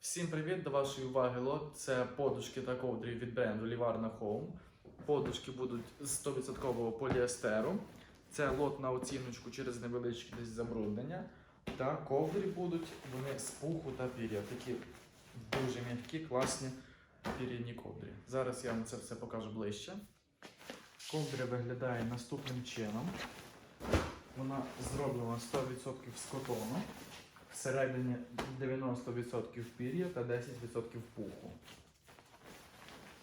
Всім привіт! До вашої уваги лот. Це подушки та ковдри від бренду Livarna Home. Подушки будуть з 100% поліестеру. Це лот на оціночку через невеличке десь забруднення. Та ковдри будуть вони з пуху та пір'я. Такі дуже м'які, класні пір'яні ковдри. Зараз я вам це все покажу ближче. Ковдря виглядає наступним чином. Вона зроблена 100% з котону. Всередині 90% пір'я та 10% пуху.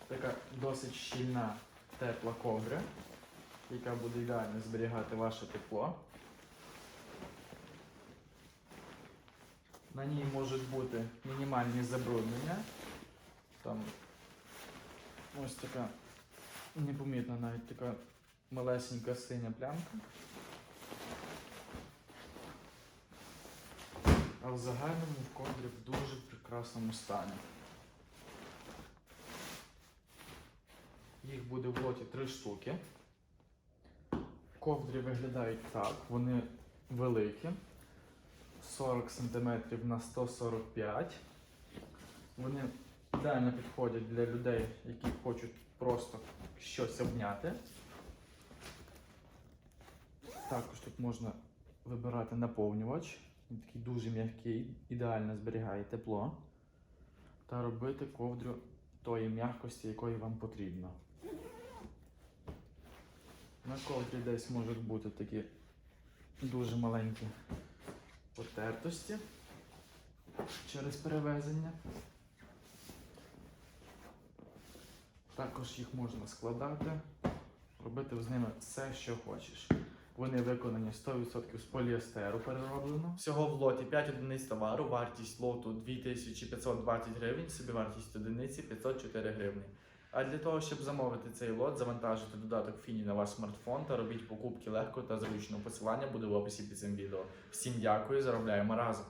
Така досить щільна тепла ковдра, яка буде ідеально зберігати ваше тепло. На ній можуть бути мінімальні забруднення. Там ось така непомітна навіть така малесенька синя плямка. А в загальному в ковдрі в дуже прекрасному стані. Їх буде в лоті три штуки. Ковдрі виглядають так, вони великі. 40 см на 145 Вони ідеально підходять для людей, які хочуть просто щось обняти. Також тут можна вибирати наповнювач. Він такий дуже м'який, ідеально зберігає тепло. Та робити ковдру тої м'якості, якої вам потрібно. На ковдрі десь можуть бути такі дуже маленькі потертості через перевезення. Також їх можна складати, робити з ними все, що хочеш. Вони виконані 100% з поліестеру перероблено. Всього в лоті 5 одиниць товару, вартість лоту 2520 гривень, собівартість одиниці 504 гривні. А для того, щоб замовити цей лот, завантажити додаток Фіні на ваш смартфон та робіть покупки легко та зручно. Посилання буде в описі під цим відео. Всім дякую, заробляємо разом!